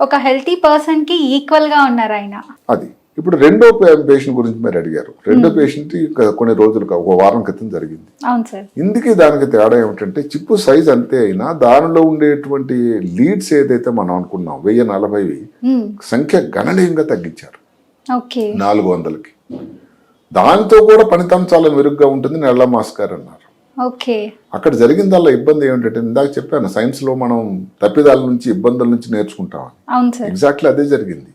ఒక హెల్తీ పర్సన్కి ఈక్వల్గా ఉన్నారు ఆయన. అది. ఇప్పుడు రెండో పేషెంట్ గురించి మీరు అడిగారు. రెండో పేషెంట్ కొన్ని రోజులు ఒక వారం క్రితం జరిగింది. అవును సార్. ఇందుకే దానికి తేడా ఏమిటంటే చిప్పు సైజ్ అంతే అయినా దానిలో ఉండేటువంటి లీడ్స్ ఏదైతే మనం అనుకున్నాం వెయ్యి నలభై సంఖ్య గణనీయంగా తగ్గించారు. ఓకే. నాలుగు వందలకి. దాంతో కూడా పనితనం చాలా మెరుగ్గా ఉంటుంది నెల మాస్కర్ అన్నారు. ఓకే. అక్కడ జరిగిందల్లా ఇబ్బంది ఏమిటంటే ఇందాక చెప్పాను సైన్స్లో మనం తప్పిదాల నుంచి ఇబ్బందుల నుంచి సార్. ఎగ్జాక్ట్లీ అదే జరిగింది.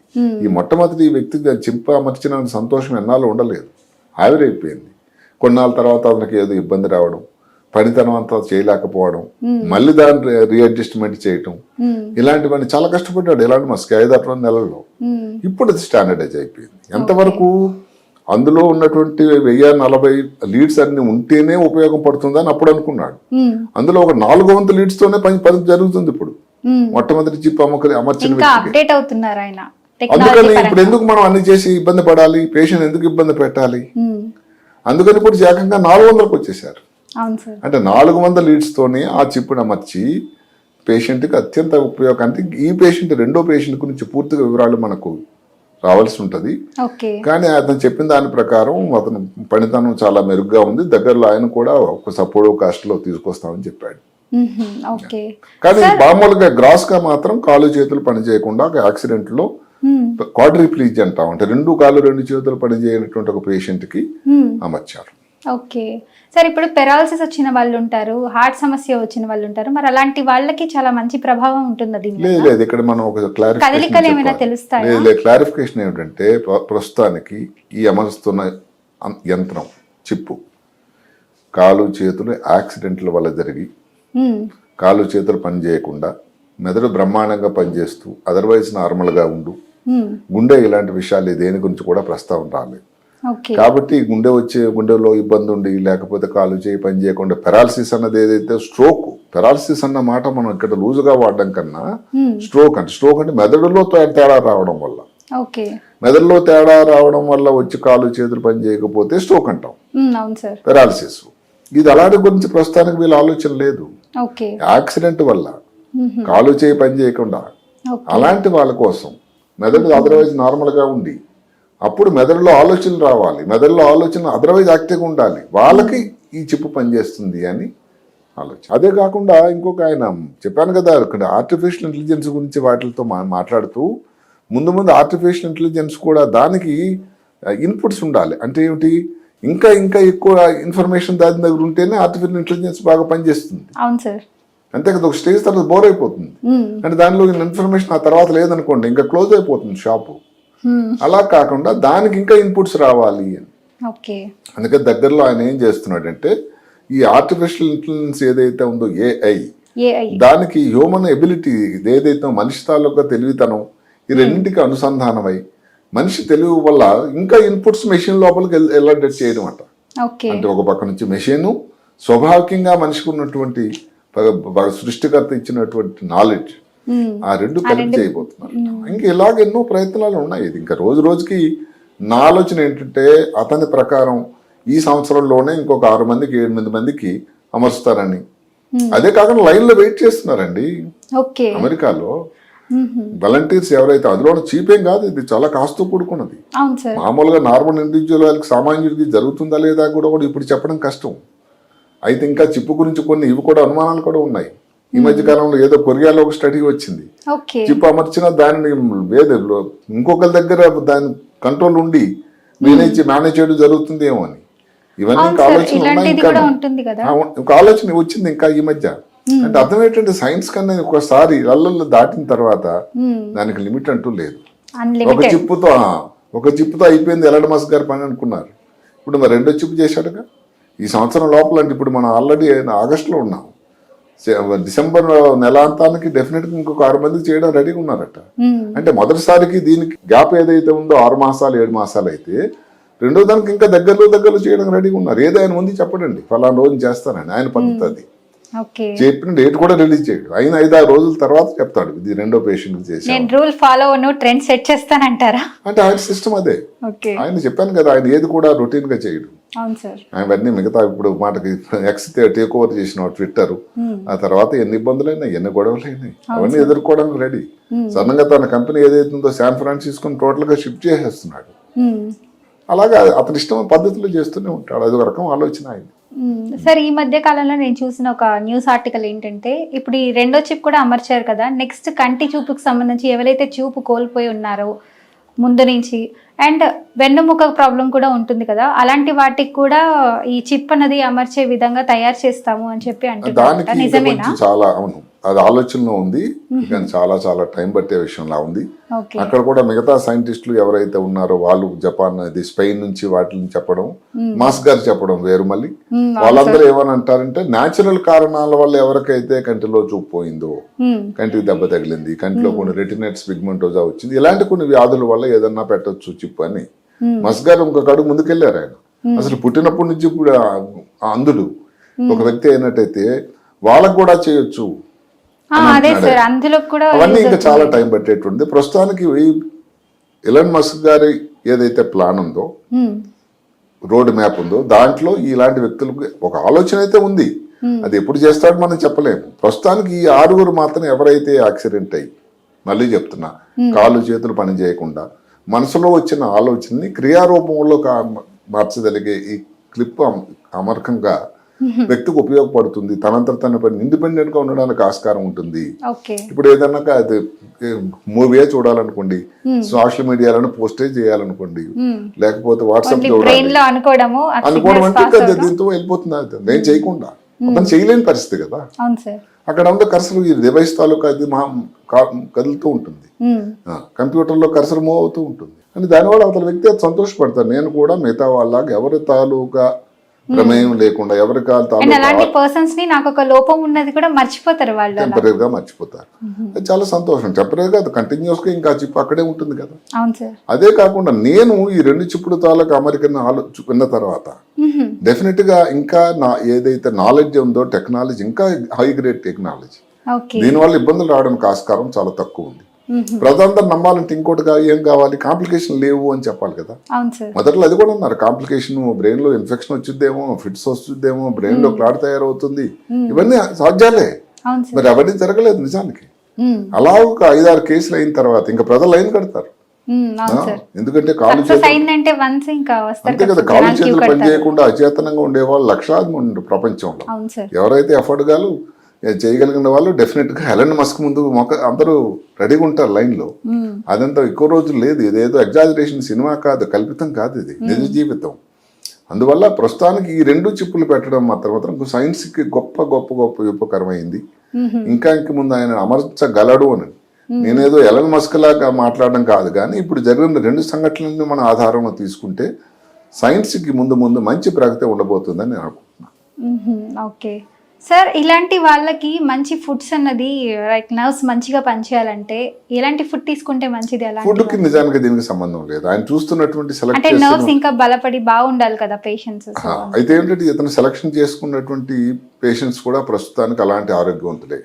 ఈ మొట్టమొదటి ఈ వ్యక్తికి చింప అమర్చిన సంతోషం ఎన్నాళ్ళు ఉండలేదు. ఆవిరైపోయింది. కొన్నాళ్ళ తర్వాత అతనికి ఏదో ఇబ్బంది రావడం పనితనం అంతా చేయలేకపోవడం మళ్ళీ దాన్ని రీఅడ్జస్ట్మెంట్ చేయటం. ఇలాంటివన్నీ చాలా కష్టపడ్డాడు ఇలాంటి మా అరవై నెలల్లో. ఇప్పుడు అది స్టాండర్డైజ్ అయిపోయింది. ఎంతవరకు? అందులో ఉన్నటువంటి వెయ్యి నలభై లీడ్స్ అన్ని ఉంటేనే ఉపయోగపడుతుందని అప్పుడు అనుకున్నాడు. అందులో ఒక నాలుగు వందల లీడ్స్ తోనే పని పని జరుగుతుంది ఇప్పుడు. మొట్టమొదటి చిప్ అమ్మక అమర్చిన ఇంకా వ్యక్తికి. అప్డేట్ అవుతున్నారు ఆయన. అందుకని ఇప్పుడు ఎందుకు మనం అన్ని చేసి ఇబ్బంది పడాలి? పేషెంట్ ఎందుకు ఇబ్బంది పెట్టాలి? అందుకని ఇప్పుడు ఏకంగా నాలుగు వందలకు వచ్చేసారు అంటే నాలుగు వందల లీడ్స్ తోనే ఆ చిప్పును అమర్చి పేషెంట్కి అత్యంత ఉపయోగం అంటే ఈ పేషెంట్ రెండో పేషెంట్ గురించి పూర్తిగా వివరాలు మనకు రావాల్సి ఉంటుంది. కానీ అతను చెప్పిన దాని ప్రకారం అతను పనితనం చాలా మెరుగ్గా ఉంది. దగ్గరలో ఆయన కూడా ఒక సపోర్ట్ కాస్ట్లో తీసుకొస్తామని చెప్పాడు. కానీ మామూలుగా గ్రాస్గా మాత్రం కాలు చేతులు పని చేయకుండా ఒక యాక్సిడెంట్లో క్వాడ్రిప్లీజ్ అంటాం. అంటే రెండు కాళ్ళు రెండు చేతులు పని చేయనటువంటి ఒక పేషెంట్కి అమర్చారు. ఓకే సార్ ఇప్పుడు పెరాలసిస్ వచ్చిన వాళ్ళు ఉంటారు హార్ట్ సమస్య వచ్చిన వాళ్ళు ఉంటారు మరి అలాంటి వాళ్ళకి చాలా మంచి ప్రభావం ఉంటుంది దీని లేదు లేదు ఇక్కడ మనం ఒక కదలికలు ఏమైనా క్లారిఫికేషన్ తెలుస్తాయా? లేదు లేదు క్లారిఫికేషన్ ఏమిటంటే ప్ర- ప్రస్తుతానికి ఈ అమరుస్తున్న యంత్రం చిప్పు కాలు చేతులు యాక్సిడెంట్ల వల్ల జరిగి. కాలు చేతులు పని చేయకుండా మెదడు బ్రహ్మాండంగా పనిచేస్తూ అదర్వైజ్ నార్మల్గా ఉండు. గుండె ఇలాంటి విషయాలు దేని గురించి కూడా ప్రస్తావన రాలేదు కాబట్టి గుండె వచ్చే గుండెలో ఇబ్బంది ఉండి లేకపోతే కాలు చేయి పని చేయకుండా పెరాలసిస్ అన్నది ఏదైతే స్ట్రోక్ పెరాలసిస్ అన్న మాట మనం ఇక్కడ లూజుగా వాడడం కన్నా స్ట్రోక్ అంటే స్ట్రోక్ అంటే మెదడులో తేడా రావడం వల్ల. మెదడులో తేడా రావడం వల్ల వచ్చి కాలు చేతులు పని చేయకపోతే స్ట్రోక్ అంటాం. Sir paralysis. ఇది అలాంటి గురించి ప్రస్తుతానికి వీళ్ళ ఆలోచన లేదు. యాక్సిడెంట్ వల్ల కాలు చేయి పని చేయకుండా అలాంటి వాళ్ళ కోసం మెదడు అదర్వైజ్ నార్మల్గా ఉండి అప్పుడు మెదడులో ఆలోచనలు రావాలి. మెదడులో ఆలోచన అదర్వైజ్ యాక్టివ్గా ఉండాలి. వాళ్ళకి ఈ చిప్పు పనిచేస్తుంది అని ఆలోచన. అదే కాకుండా ఇంకొక ఆయన చెప్పాను కదా ఇక్కడ ఆర్టిఫిషియల్ ఇంటెలిజెన్స్ గురించి వాటితో మాట్లాడుతూ ముందు ముందు ఆర్టిఫిషియల్ ఇంటెలిజెన్స్ కూడా దానికి ఇన్పుట్స్ ఉండాలి. అంటే ఏమిటి? ఇంకా ఇంకా ఎక్కువ ఇన్ఫర్మేషన్ దాని దగ్గర ఉంటేనే ఆర్టిఫిషియల్ ఇంటెలిజెన్స్ బాగా పనిచేస్తుంది. అవును సార్. అంతే కదా ఒక స్టేజ్ తర్వాత బోర్ అయిపోతుంది. అంటే దానిలో ఇన్ఫర్మేషన్ ఆ తర్వాత లేదనుకోండి ఇంకా క్లోజ్ అయిపోతుంది షాపు. అలా కాకుండా దానికి ఇంకా ఇన్పుట్స్ రావాలి అని. ఓకే. అందుకే దగ్గరలో ఆయన ఏం చేస్తున్నాడంటే ఈ ఆర్టిఫిషియల్ ఇంటెలిజెన్స్ ఏదైతే ఉందో ఏఐ దానికి హ్యూమన్ ఎబిలిటీ ఏదైతే మనిషి తాలూకా తెలివితనం ఈ రెండింటికి అనుసంధానమై మనిషి తెలివి వల్ల ఇంకా ఇన్పుట్స్ మెషిన్ లోపలికి వెళ్- వెళ్ళేటట్టు చేయడం అంట అంటే ఒక పక్క నుంచి మెషిన్ స్వాభావికంగా మనిషికి ఉన్నటువంటి సృష్టికర్త ఇచ్చినటువంటి నాలెడ్జ్. ఆ రెండు కలిపి చేయబోతున్నారు. ఇంకా ఇలాగ ఎన్నో ప్రయత్నాలు ఉన్నాయి. ఇది ఇంకా రోజు రోజుకి నా ఆలోచన ఏంటంటే అతని ప్రకారం ఈ సంవత్సరంలోనే ఇంకొక ఆరు మందికి ఎనిమిది మందికి అమరుస్తారని. అదే కాకుండా లైన్లో వెయిట్ చేస్తున్నారండి. అమెరికాలో. వాలంటీర్స్ ఎవరైతే అందులో చీప్ ఏం కాదు ఇది చాలా కాస్తో కూడుకున్నది. మామూలుగా నార్మల్ ఇండివిజువల్ వాళ్ళకి సామాన్యుడికి జరుగుతుందా లేదా కూడా ఇప్పుడు చెప్పడం కష్టం. అయితే ఇంకా చిప్పు గురించి కొన్ని ఇవి కూడా అనుమానాలు కూడా ఉన్నాయి. ఈ మధ్య కాలంలో ఏదో కొరియాలో ఒక స్టడీ వచ్చింది. చిప్ అమర్చిన దానిని వేరే ఇంకొకరి దగ్గర దాని కంట్రోల్ ఉండి మేనేజ్ మేనేజ్ చేయడం జరుగుతుందేమో అని. ఇవన్నీ ఇంకా ఆలోచన ఉన్నాయి ఇంకా. ఒక ఆలోచన వచ్చింది ఇంకా ఈ మధ్య. అంటే అర్థం ఏంటంటే సైన్స్ కన్నా ఒకసారి అల్లల్లో దాటిన తర్వాత. దానికి లిమిట్ అంటూ లేదు. ఒక చిప్పుతో ఒక చిప్పుతో అయిపోయింది ఎల్లడ మాస్ గారి పని అనుకున్నారు. ఇప్పుడు మరి రెండో చిప్పు చేశాడుగా? ఈ సంవత్సరం లోపల అంటే ఇప్పుడు మనం ఆల్రెడీ ఆగస్టులో ఉన్నాం. డిసెంబర్ నెలాంతానికి డెఫినెట్గా ఇంకొక ఆరు మంది చేయడం రెడీగా ఉన్నారట. అంటే మొదటిసారికి దీనికి గ్యాప్ ఏదైతే ఉందో ఆరు మాసాలు ఏడు మాసాలు అయితే రెండో దానికి ఇంకా దగ్గరలో దగ్గరలో చేయడం రెడీగా ఉన్నారు. ఏదో ఆయన ముందు చెప్పడండి. ఫలానా రోజు చేస్తానని ఆయన పద్ధతి ఓకే చెప్పిన డేట్ కూడా రిలీజ్ చేయడు. అయిన ఐదు ఆరు రోజుల తర్వాత చెప్తాడు. ఇది రెండో పేషెంట్ చేశాను నేను రూల్ ఫాలో ట్రెండ్ సెట్ చేస్తానంటారా? అంటే ఆయన సిస్టమ్ అదే. ఆయన చెప్పాను కదా ఆయన ఏది కూడా రొటీన్గా చేయడు. అవును సార్. అవన్నీ మిగతా ఇప్పుడు మాటకి ఎక్స్ టేక్ ఓవర్ చేసిన ట్విట్టర్ ఆ తర్వాత ఎన్ని ఇబ్బందులైనా ఎన్ని గొడవలైనాయి అవన్నీ ఎదుర్కోవడానికి రెడీ సడన్గా తన కంపెనీ ఏదైతే ఉందో శాన్ ఫ్రాన్సిస్కోని టోటల్గా షిఫ్ట్ చేసేస్తున్నాడు. అలాగా అతని ఇష్టం పద్ధతిలో చేస్తూనే ఉంటాడు. అది ఒక రకం ఆలోచన ఆయన సార్ ఈ మధ్య కాలంలో నేను చూసిన ఒక న్యూస్ ఆర్టికల్ ఏంటంటే ఇప్పుడు ఈ రెండో చిప్ కూడా అమర్చారు కదా నెక్స్ట్ కంటి చూపుకు సంబంధించి ఎవరైతే చూపు కోల్పోయి ఉన్నారో ముందు నుంచి అండ్ వెన్నుముక ప్రాబ్లం కూడా ఉంటుంది కదా అలాంటి వాటికి కూడా ఈ చిప్ అన్నది అమర్చే విధంగా తయారు చేస్తాము అని చెప్పి ఇంకా నిజమేనా? చాలా అవును. అది ఆలోచనలో ఉంది కానీ చాలా చాలా టైం పట్టే విషయంలా ఉంది. అక్కడ కూడా మిగతా సైంటిస్టులు ఎవరైతే ఉన్నారో వాళ్ళు జపాన్ అది స్పెయిన్ నుంచి వాటిని చెప్పడం మాస్ గారు చెప్పడం వేరు మళ్ళీ. వాళ్ళందరూ ఏమని అంటారంటే న్యాచురల్ కారణాల వల్ల ఎవరికైతే కంటిలో చూపు పోయిందో. కంటికి దెబ్బ తగిలింది కంటిలో కొన్ని రెటినెట్స్ పిగ్మెంటోజా వచ్చింది ఇలాంటి కొన్ని వ్యాధుల వల్ల ఏదన్నా పెట్టొచ్చు చిప్పు అని. మస్ గారు ఇంకొక అడుగు ముందుకెళ్ళారు ఆయన. అసలు పుట్టినప్పటి నుంచి కూడా ఆ అంధుడు ఒక వ్యక్తి అయినట్టయితే వాళ్ళకు కూడా చేయొచ్చు అవన్నీ ఇంకా చాలా టైం పట్టేటుంది ప్రస్తుతానికి ఎలన్ మస్క్ గారి ఏదైతే ప్లాన్ ఉందో. రోడ్ మ్యాప్ ఉందో దాంట్లో ఇలాంటి వ్యక్తులకు ఒక ఆలోచన అయితే ఉంది. అది ఎప్పుడు చేస్తాడో మనం చెప్పలేము. ప్రస్తుతానికి ఈ ఆరుగురు మాత్రం ఎవరైతే యాక్సిడెంట్ అయ్యి మళ్ళీ చెప్తున్నా కాళ్ళు చేతులు పని చేయకుండా మనసులో వచ్చిన ఆలోచనని క్రియారూపంలో మార్చగలిగే ఈ క్లిప్ అమ- అమర్కంగా వ్యక్తికి ఉపయోగపడుతుంది. తనంతట తన పని ఇండిపెండెంట్గా ఉండడానికి ఆస్కారం ఉంటుంది. ఇప్పుడు ఏదన్నా అది మూవీ చూడాలనుకోండి సోషల్ మీడియాలో పోస్టేజ్ చేయాలనుకోండి. లేకపోతే వాట్సాప్ అనుకోవడం అంటే. దీంతో వెళ్ళిపోతుంది. నేను చేయకుండా. అతను చేయలేని పరిస్థితి కదా. అక్కడ ఉన్న కర్సర్ ఈ డివైస్ తాలూకా అది మా కా- కదులుతూ ఉంటుంది. కంప్యూటర్లో కర్సర్ మూవ్ అవుతూ ఉంటుంది. అని దానివల్ల అవతల వ్యక్తి అది సంతోషపడతారు నేను కూడా మిగతా వాళ్ళకి ఎవరి తాలూకా ప్రమేయం లేకుండా ఎవరి కాలు అండ్ తాలూకా అలాంటి పర్సన్స్ని నాకు ఒక లోపం ఉన్నది కూడా మర్చిపోతారు వాళ్ళు టెంపరీగా మర్చిపోతారు. చాలా సంతోషం. టెంపరీగా అది కంటిన్యూస్గా ఇంకా చిప్ అక్కడే ఉంటుంది కదా. అదే కాకుండా నేను ఈ రెండు చిప్పుడు తాలూకా అమెరికన్ ఆలో విన్న తర్వాత. డెఫినెట్గా ఇంకా నా ఏదైతే నాలెడ్జ్ ఉందో టెక్నాలజీ ఇంకా హై గ్రేడ్ టెక్నాలజీ దీనివల్ల ఇబ్బందులు రావడానికి ఆస్కారం చాలా తక్కువ ఉంది. ప్రజలందరూ నమ్మాలంటే ఇంకోటి ఏం కావాలి? కాంప్లికేషన్ లేవు అని చెప్పాలి కదా. మొదట్లో అది కూడా అన్నారు. కాంప్లికేషన్ బ్రెయిన్లో ఇన్ఫెక్షన్ వచ్చిద్దేమో ఫిట్స్ వస్తుందేమో బ్రెయిన్లో క్లాట్ తయారవుతుంది. ఇవన్నీ సాధ్యాలే. మరి అవన్నీ జరగలేదు నిజానికి. అలా ఒక ఐదారు కేసులు అయిన తర్వాత ఇంకా ప్రజలు లైన్ కడతారు. ఎందుకంటే కాలు అంతే కదా కాలు చేతులు పని కడతారు. చేయకుండా అచేతనంగా ఉండేవాళ్ళు లక్షలాది మంది ఉన్నారు ప్రపంచంలో ఎవరైతే ఎఫర్ట్ గాలు చేయగలిగిన వాళ్ళు డెఫినెట్గా హెలెన్ మస్క్ ముందు మొక్క అందరూ రెడీగా ఉంటారు లైన్లో. మ్మ్. అదంతా ఎక్కువ రోజులు లేదు. ఇదేదో ఎగ్జాజరేషన్ సినిమా కాదు కల్పితం కాదు ఇది. నిజ జీవితం. అందువల్ల ప్రస్తుతానికి ఈ రెండు చిప్పులు పెట్టడం మాత్రం మాత్రం సైన్స్కి గొప్ప గొప్ప గొప్ప ఉపకరమైంది. ఇంకా ఇంక ముందు ఆయన అమర్చగలడు అని. నేనేదో ఎలన్ మస్క్ లాగా మాట్లాడడం కాదు కానీ ఇప్పుడు జరిగిన రెండు సంఘటనలను మన ఆధారంలో తీసుకుంటే సైన్స్కి ముందు ముందు మంచి ప్రగతి ఉండబోతుందని నేను అనుకుంటున్నాను. ఓకే. సార్ ఇలాంటి వాళ్ళకి మంచి ఫుడ్స్ అన్నది లైక్ నర్వ్స్ మంచిగా పనిచేయాలంటే ఎలాంటి ఫుడ్ తీసుకుంటే మంచిది అలాంటి ఫుడ్కి నిజానికి దీనికి సంబంధం లేదు. ఆయన చూస్తున్నటువంటి సెలెక్ట్ అంటే నర్వ్స్ ఇంకా బలపడి బాగుండాలి కదా పేషెంట్స్ అయితే ఏంటంటే ఇతను సెలక్షన్ చేసుకున్నటువంటి పేషెంట్స్ కూడా ప్రస్తుతానికి అలాంటి ఆరోగ్యవంతులే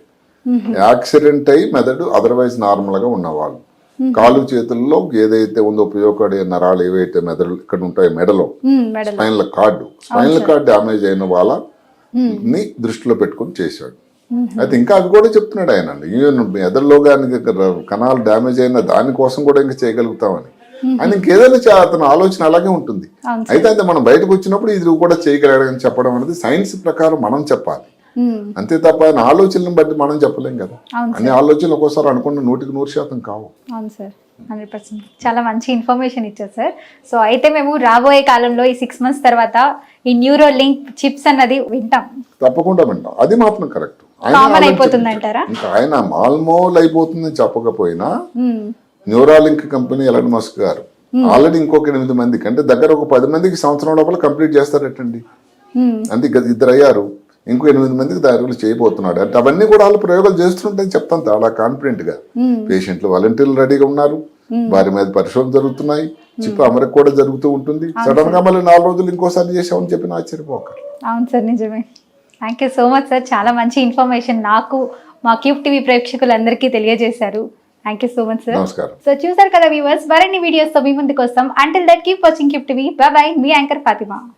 యాక్సిడెంట్ అయి మెదడు అదర్వైజ్ నార్మల్గా ఉన్నవాళ్ళు. కాలు చేతుల్లో ఏదైతే ఉందో ఉపయోగపడే నరాలు ఏవైతే మెదడు ఇక్కడ ఉంటాయో మెడలో medal. Spinal cord. Spinal cord damage అయిన వాళ్ళ ని దృష్టిలో పెట్టుకొని చేశాడు. అయితే ఇంకా అవి కూడా చెప్తున్నాడు ఆయన. ఈవెన్ మెదడులో కానీ కణాలు డ్యామేజ్ అయిన దానికోసం కూడా ఇంకా చేయగలుగుతామని. ఆయన ఇంకేదైనా చే- అతని ఆలోచన అలాగే ఉంటుంది. అయితే అయితే మనం బయటకు వచ్చినప్పుడు ఇది కూడా చేయగలడని చెప్పడం అనేది సైన్స్ ప్రకారం మనం చెప్పాలి. అంతే తప్ప ఆయన ఆలోచనలను బట్టి మనం చెప్పలేం కదా. అన్ని ఆలోచనలు ఒక్కోసారి అనుకున్న నూటికి నూరు శాతం కావు. Hundred percent. చాలా మంచి ఇన్ఫర్మేషన్ ఇచ్చారు సార్. సో అయితే మేము రాబోయే కాలంలో ఈ సిక్స్ మంత్స్ తర్వాత ఈ న్యూరో లింక్ చిప్స్ అన్నది వింటాం. తప్పకుండా వింటాం. అది మాత్రం కరెక్ట్? ఇంకా ఆయన ఆల్మోల్ అయిపోతుందని చెప్పకపోయినా. న్యూరాలింక్ కంపెనీ ఎలన్ మస్క్ గారు. ఆల్రెడీ ఇంకొక ఎనిమిది మందికి అంటే దగ్గర ఒక పది మందికి సంవత్సరం లోపల కంప్లీట్ చేస్తారటండి. మ్మ్. అంటే ఇక ఇద్దరు అయ్యారు ఇంకో ఎనిమిది మందికి దారులు చేయబోతున్నాడు. అంటే అవన్నీ కూడా వాళ్ళు ప్రయోగాలు చేస్తుంటే చెప్తాను చాలా కాన్ఫిడెంట్గా. పేషెంట్లు వాలంటీర్లు రెడీగా ఉన్నారు. వారి మీద పరిశోధన జరుగుతున్నాయి. చిప్పు అమరికి కూడా జరుగుతూ ఉంటుంది. సడన్గా మళ్ళీ నాలుగు రోజులు ఇంకోసారి చేసామని చెప్పి ఆశ్చర్యపోక అవును సార్ నిజమే. Thank you so much sir. చాలా మంచి ఇన్ఫర్మేషన్ నాకు మా క్యూబ్ టీవీ ప్రేక్షకులందరికీ తెలియజేశారు. Thank you so much sir నమస్కారం. సో చూసారు కదా వ్యూవర్స్ మరిన్ని వీడియోస్తో మీ ముందుకు వస్తాం. Until that keep watching Cube TV bye me anchor Fatima.